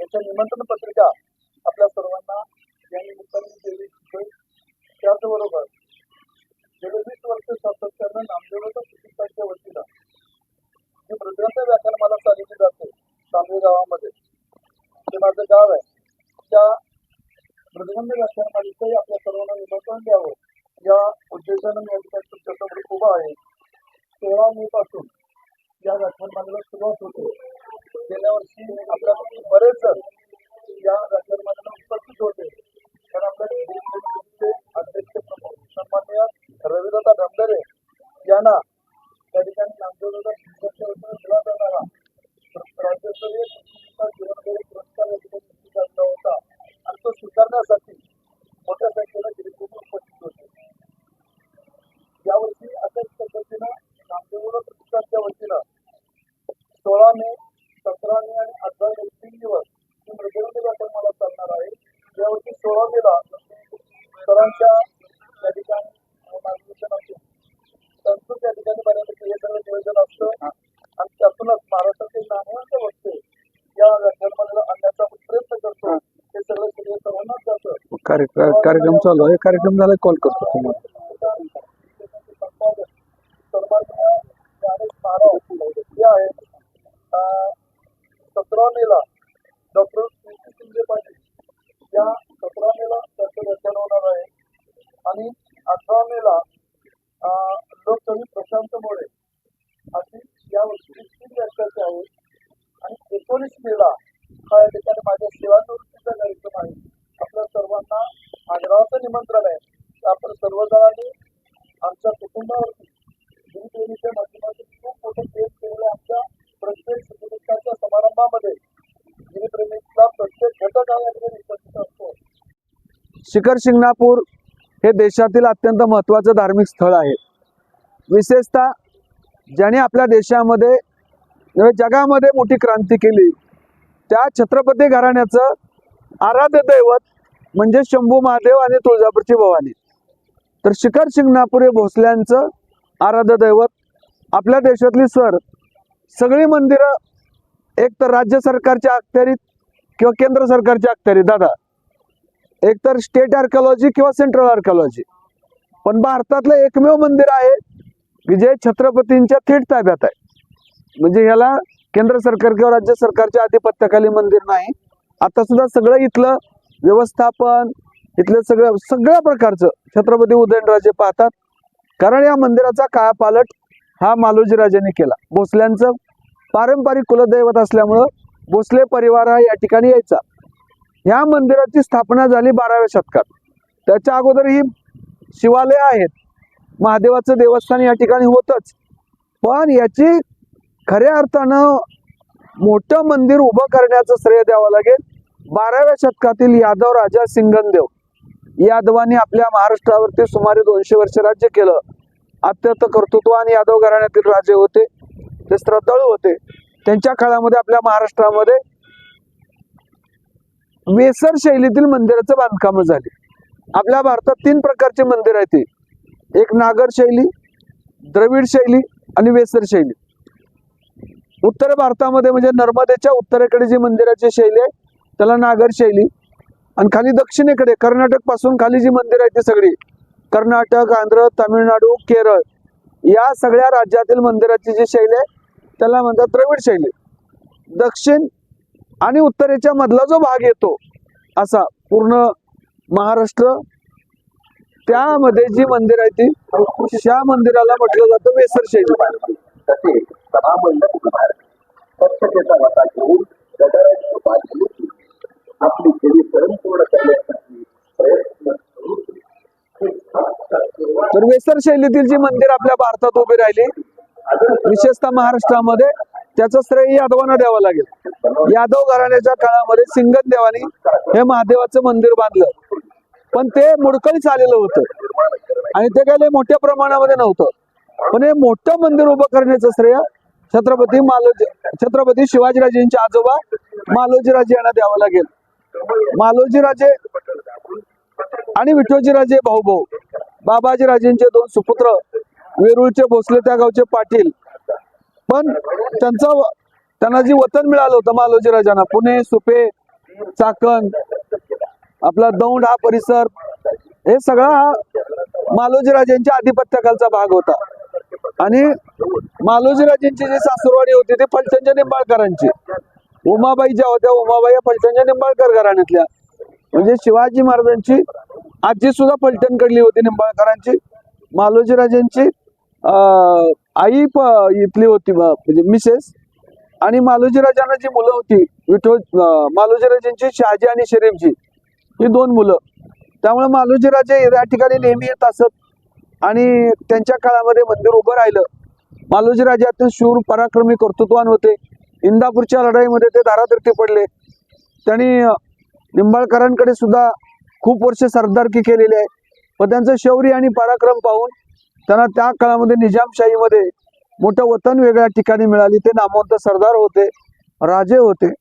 त्याच्या निमंत्रण पत्रिका आपल्या सर्वांना या निमित्ताने दिली त्याचबरोबर जगदीश वर्ष सातत्यानं नामदेवाच्या चिकित्साच्या वतीला जे मृदंग व्याख्यानमाला चालवली जाते तांबे गावामध्ये. जे माझं गाव आहे. त्या मृदंग व्याख्यानमालेचंही आपल्या सर्वांना निमंत्रण द्यावं. या उद्देशानं मी या तुमच्यासमोर उभा आहे. तेरा मे पासून या व्याख्यानमालेला सुरुवात होते. गेल्या वर्षी आपल्यापैकी बरेच जण या व्याख्यानमालेला उपस्थित होते. कारण आपल्या अध्यक्ष प्रमुख सन्मान्य रविदादा धमदरे यांना त्या ठिकाणी नामदेवदादा शिक्षकांच्या वतीने दिला जाणारा राज्यस्तरीय शिक्षकांचा जीवनगौरव पुरस्कार या ठिकाणी निश्चित होता. आणि तो स्वीकारण्यासाठी मोठ्या संख्येनं गिरिपूर उपस्थित होते. यावर्षी अशाच पद्धतीनं नामदेवदादा प्रतिष्ठानच्या वतीनं सोळा मे सतरा मे आणि अठरा मे तीन दिवस ही मृदंग व्याख्यान मला चालणार आहे. यावर्षी सोळा मेला सरांच्या जातं कार्यक्रम चालू आहे. कार्यक्रम झाला कॉल करतो तुम्हाला. संपादक सन्माननीय आहेत सतरा मेला डॉक्टर शिंदे पाटील या सतरा मेला त्यांचं व्याख्यान होणार आहे. आणि अठरा मेला अं, लोककवी प्रशांत मोडे अशी या वर्षी तीन व्याख्याचे आहेत. आणि एकोणीस मेला हा या ठिकाणी माझ्या सेवानिवृत्तीचा कार्यक्रम आहे आपल्या सर्वांना आग्रहाचं निमंत्रण आहे. की आपण सर्वजणांनी आमच्या कुटुंबावरती गुरुदेवीच्या माध्यमातून खूप मोठं केस केलेलं आमच्या प्रत्येक सुखदुःखाच्या समारंभामध्ये. गिरीप्रेमीचा प्रत्येक घटक आहे या उपस्थित असतो. शिखर शिंगणापूर हे देशातील अत्यंत महत्त्वाचं धार्मिक स्थळ आहे. विशेषतः ज्याने आपल्या देशामध्ये जगामध्ये मोठी क्रांती केली त्या छत्रपती घराण्याचं आराध्य दैवत म्हणजे शंभू महादेव आणि तुळजापूरची भवानी. तर शिखर शिंगणापूर हे भोसल्यांचं आराध्य दैवत आपल्या देशातली सर सगळी मंदिरं एक तर राज्य सरकारच्या अखत्यारीत किंवा केंद्र सरकारच्या अखत्यारीत दादा. एक तर स्टेट आर्कॉलॉजी किंवा सेंट्रल आर्कॉलॉजी पण भारतातलं एकमेव मंदिर आहे की जे छत्रपतींच्या थेट ताब्यात आहे. म्हणजे ह्याला केंद्र सरकार किंवा राज्य सरकारच्या आधिपत्याखाली मंदिर नाही. आता सुद्धा सगळं इथलं व्यवस्थापन इथलं सगळं सगळ्या प्रकारचं छत्रपती उदयनराजे पाहतात. कारण या मंदिराचा कायापालट हा मालोजीराजांनी केला. भोसल्यांचं पारंपरिक कुलदैवत असल्यामुळं भोसले परिवार हा या ठिकाणी यायचा. ह्या मंदिराची स्थापना झाली बाराव्या शतकात. त्याच्या अगोदर ही शिवालय आहेत. महादेवाचं देवस्थान या ठिकाणी होतच. पण याची खऱ्या अर्थानं मोठं मंदिर उभं करण्याचं श्रेय द्यावं लागेल. बाराव्या शतकातील यादव राजा सिंगनदेव. यादवांनी आपल्या महाराष्ट्रावरती सुमारे दोनशे वर्ष राज्य केलं. अत्यंत कर्तृत्व आणि यादव घराण्यातील राजे होते. ते श्रद्धाळू होते. त्यांच्या काळामध्ये आपल्या महाराष्ट्रामध्ये वेसर शैलीतील मंदिराचं बांधकाम झाली. आपल्या भारतात तीन प्रकारचे मंदिर आहेत ती. एक नागर शैली द्रविड शैली आणि वेसर शैली. उत्तर भारतामध्ये म्हणजे नर्मदेच्या उत्तरेकडे जी मंदिराची शैली आहे त्याला नागर शैली आणि खाली दक्षिणेकडे कर्नाटकपासून खाली जी मंदिर आहेत ती सगळी कर्नाटक आंध्र तामिळनाडू केरळ या सगळ्या राज्यातील मंदिराची जी शैली आहे त्याला म्हणतात द्रविड शैली. दक्षिण आणि उत्तरेच्या मधला जो भाग येतो असा पूर्ण महाराष्ट्र त्यामध्ये जी मंदिर आहे ती त्या मंदिराला म्हटलं जातं वेसर शैली. तसेच सभामंडप उभारणे स्वच्छतेचा वसा घेऊन गटाराची आपली सेवी स्वयंपूर्ण करण्यासाठी प्रयत्न तर वेसर शैलीतील जी मंदिर आपल्या भारतात उभी राहिली विशेषतः महाराष्ट्रामध्ये त्याचं श्रेय यादवांना द्यावं लागेल. यादव घराण्याच्या काळामध्ये सिंगन देवानी हे महादेवाचं मंदिर बांधलं. पण ते मुडकळीच आलेलं होतं. आणि ते काही मोठ्या प्रमाणामध्ये नव्हतं. पण हे मोठं मंदिर उभं करण्याचं श्रेय छत्रपती मालोजी छत्रपती शिवाजीराजेंचे आजोबा मालोजीराजे यांना द्यावं लागेल. मालोजीराजे आणि विठोजीराजे भाऊ भाऊ बाबाजीराजेंचे दोन सुपुत्र वेरूळचे भोसले त्या गावचे पाटील. पण त्यांचं त्यांना जी वतन मिळालं होतं मालोजीराजांना पुणे सुपे चाकण आपला दौंड हा परिसर हे सगळा हा मालोजी आधिपत्याखालचा भाग होता. आणि मालोजीराजेंची जी सासूरवाडी होती ती फलचंद निंबाळकरांची. उमाबाई ज्या होत्या उमाबाई या फलटणच्या निंबाळकर घराण्यातल्या. म्हणजे शिवाजी महाराजांची आजी सुद्धा फलटणकडली होती निंबाळकरांची. मालोजीराजांची आई प- इथली होती म्हणजे मिसेस. आणि मालोजीराजांना जी मुलं होती विठो अं, शहाजी आणि शरीफजी ही दोन मुलं. त्यामुळे मालोजीराजे या ठिकाणी नेहमी येत असत. आणि त्यांच्या काळामध्ये मंदिर उभं राहिलं. मालोजीराजे अत्यंत शूर पराक्रमी कर्तृत्वान होते. इंदापूरच्या लढाईमध्ये ते धारातीर्थी पडले. त्यांनी निंबाळकरांकडे सुद्धा खूप वर्ष सरदारकी केलेली आहे. पण त्यांचं शौर्य आणि पराक्रम पाहून त्यांना त्या काळामध्ये निजामशाहीमध्ये मोठं वतन वेगळ्या ठिकाणी मिळाली. ते नामवंत सरदार होते राजे होते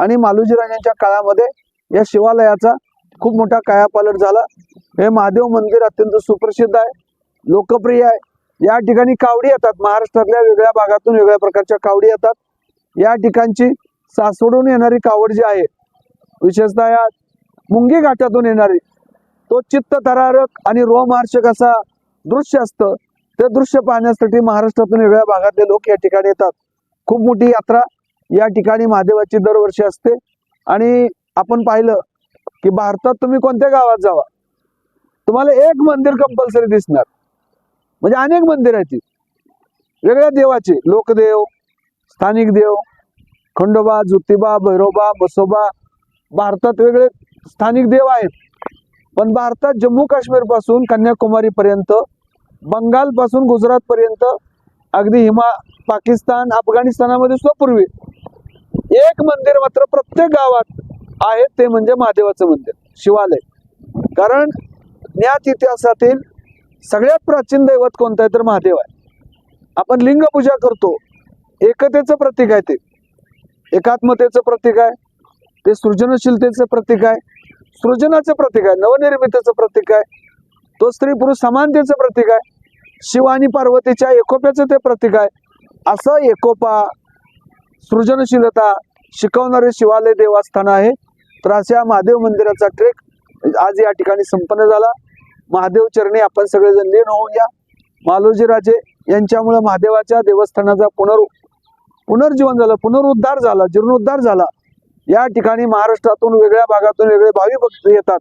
आणि मालोजी राजांच्या काळामध्ये या शिवालयाचा खूप मोठा कायापालट झाला. हे महादेव मंदिर अत्यंत सुप्रसिद्ध आहे लोकप्रिय आहे. या ठिकाणी कावडी येतात. महाराष्ट्रातल्या वेगळ्या भागातून वेगळ्या प्रकारच्या कावडी येतात. या ठिकाणची सासवडून येणारी कावड जी आहे विशेषतः या मुंगी घाटातून येणारी तो चित्त थरारक आणि रोमहर्षक असा दृश्य असतं. ते दृश्य पाहण्यासाठी महाराष्ट्रातून वेगळ्या भागातले लोक या ठिकाणी येतात. खूप मोठी यात्रा या ठिकाणी महादेवाची दरवर्षी असते. आणि आपण पाहिलं की भारतात तुम्ही कोणत्या गावात जावा? तुम्हाला एक मंदिर कंपल्सरी दिसणार. म्हणजे अनेक मंदिर आहेत ती. वेगळ्या देवाचे लोकदेव स्थानिक देव खंडोबा ज्योतिबा भैरोबा बसोबा भारतात वेगळे स्थानिक देव आहेत. पण भारतात जम्मू काश्मीरपासून कन्याकुमारीपर्यंत बंगालपासून गुजरातपर्यंत अगदी हिमा पाकिस्तान अफगाणिस्तानामध्ये सुद्धा पूर्वी एक मंदिर मात्र प्रत्येक गावात आहे ते म्हणजे महादेवाचं मंदिर शिवालय. कारण ज्ञात इतिहासातील सगळ्यात प्राचीन दैवत कोणतं आहे तर महादेव आहे. आपण लिंगपूजा करतो एकतेचं प्रतीक आहे ते. एकात्मतेचं प्रतीक आहे. ते सृजनशीलतेचं प्रतीक आहे. सृजनाचं प्रतीक आहे. नवनिर्मितीचं प्रतीक आहे. तो स्त्री पुरुष समानतेचं प्रतीक आहे. शिव आणि पार्वतीच्या एकोप्याचं ते प्रतीक आहे. असं एकोपा सृजनशीलता शिकवणारे शिवालय देवस्थान आहे. तर अशा महादेव मंदिराचा ट्रेक आज या ठिकाणी संपन्न झाला. महादेव चरणी आपण सगळेजण लीन होऊया मालोजीराजे यांच्यामुळं यांच्यामुळे महादेवाच्या देवस्थानाचा पुनर् पुनर्जीवन झालं पुनरुद्धार झाला जीर्णोद्धार झाला. या ठिकाणी महाराष्ट्रातून वेगळ्या भागातून वेगळे भाविक भक्त येतात.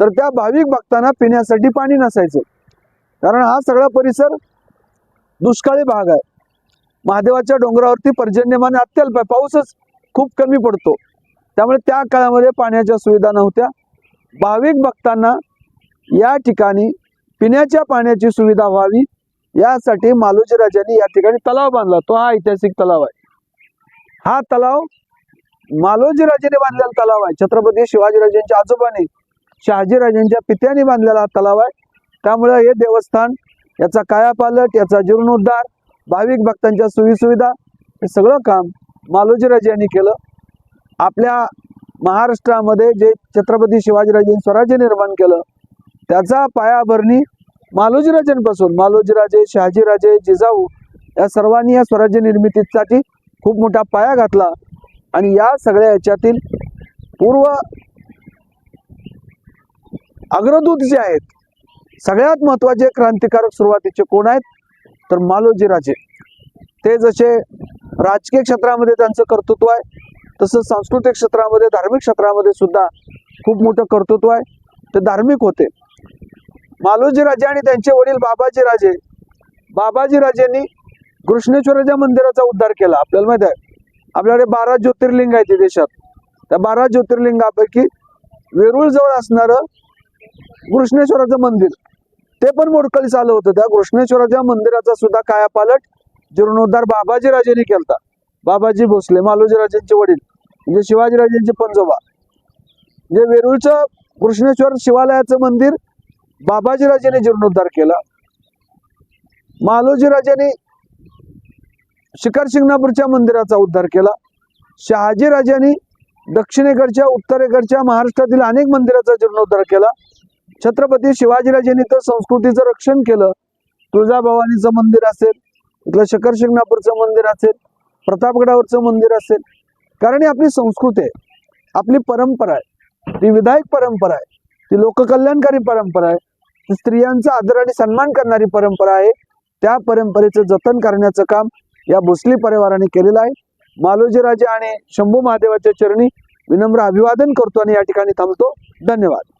तर त्या भाविक भक्तांना पिण्यासाठी पाणी नसायचं. कारण हा सगळा परिसर दुष्काळी भाग आहे. महादेवाच्या डोंगरावरती पर्जन्यमान अत्यल्प आहे. पाऊसच खूप कमी पडतो. त्यामुळे त्या काळामध्ये पाण्याच्या सुविधा नव्हत्या. भाविक भक्तांना या ठिकाणी पिण्याच्या पाण्याची सुविधा व्हावी यासाठी मालोजी राजांनी या ठिकाणी तलाव बांधला. तो हा ऐतिहासिक तलाव आहे. हा तलाव मालोजी राजाने बांधलेला तलाव आहे. छत्रपती शिवाजीराजांच्या आजोबाने शहाजीराजांच्या पित्याने बांधलेला हा तलाव आहे. त्यामुळे हे देवस्थान याचा कायापालट याचा जीर्णोद्धार भाविक भक्तांच्या सोयीसुविधा हे सगळं काम मालोजीराजे यांनी केलं. आपल्या महाराष्ट्रामध्ये जे छत्रपती शिवाजीराजेंनी स्वराज्य निर्माण केलं त्याचा पायाभरणी मालोजीराजांपासून मालोजीराजे शहाजीराजे जिजाऊ या सर्वांनी या स्वराज्य निर्मितीसाठी खूप मोठा पाया घातला. आणि या सगळ्या याच्यातील पूर्व अग्रदूत जे आहेत सगळ्यात महत्त्वाचे क्रांतिकारक सुरुवातीचे कोण आहेत? तर मालोजी राजे. ते जसे राजकीय क्षेत्रामध्ये त्यांचं कर्तृत्व आहे तसंच सांस्कृतिक क्षेत्रामध्ये धार्मिक क्षेत्रामध्ये सुद्धा खूप मोठं कर्तृत्व आहे. ते धार्मिक होते. मालोजी राजे आणि त्यांचे वडील बाबाजी राजे. बाबाजी राजेंनी कृष्णेश्वराच्या मंदिराचा उद्धार केला. आपल्याला माहीत आहे आपल्याकडे बारा ज्योतिर्लिंग आहेत देशात. त्या बारा ज्योतिर्लिंगापैकी वेरूळ जवळ असणारं कृष्णेश्वराचं मंदिर. ते पण मोडकळीस आलं होतं. त्या कृष्णेश्वराच्या मंदिराचा सुद्धा कायापालट जीर्णोद्धार बाबाजी राजेंनी केलता. बाबाजी भोसले मालोजी राजेंचे वडील म्हणजे शिवाजीराजेंचे पंजोबा. म्हणजे वेरूळचं कृष्णेश्वर शिवालयाचं मंदिर बाबाजी राजेने जीर्णोद्धार केला. मालोजी राजाने शिखर शिंगणापूरच्या मंदिराचा उद्धार केला. शहाजी राजांनी दक्षिणेकडच्या उत्तरेकडच्या महाराष्ट्रातील अनेक मंदिराचा जीर्णोद्धार केला. छत्रपती शिवाजीराजांनी तर संस्कृतीचं रक्षण केलं. तुळजाभवानीचं मंदिर असेल इथलं शिखर शिंगणापूरचं मंदिर असेल प्रतापगडावरचं मंदिर असेल. कारण ही आपली संस्कृती आहे आपली परंपरा आहे. ती विधायक परंपरा आहे ती लोककल्याणकारी परंपरा आहे. स्त्रियांचा आदर आणि सन्मान करणारी परंपरा आहे. त्या परंपरेचं जतन करण्याचं काम या भोसले परिवाराने केलेलं आहे. मालोजी राजे आणि शंभू महादेवाच्या चरणी विनम्र अभिवादन करतो आणि या ठिकाणी थांबतो. धन्यवाद.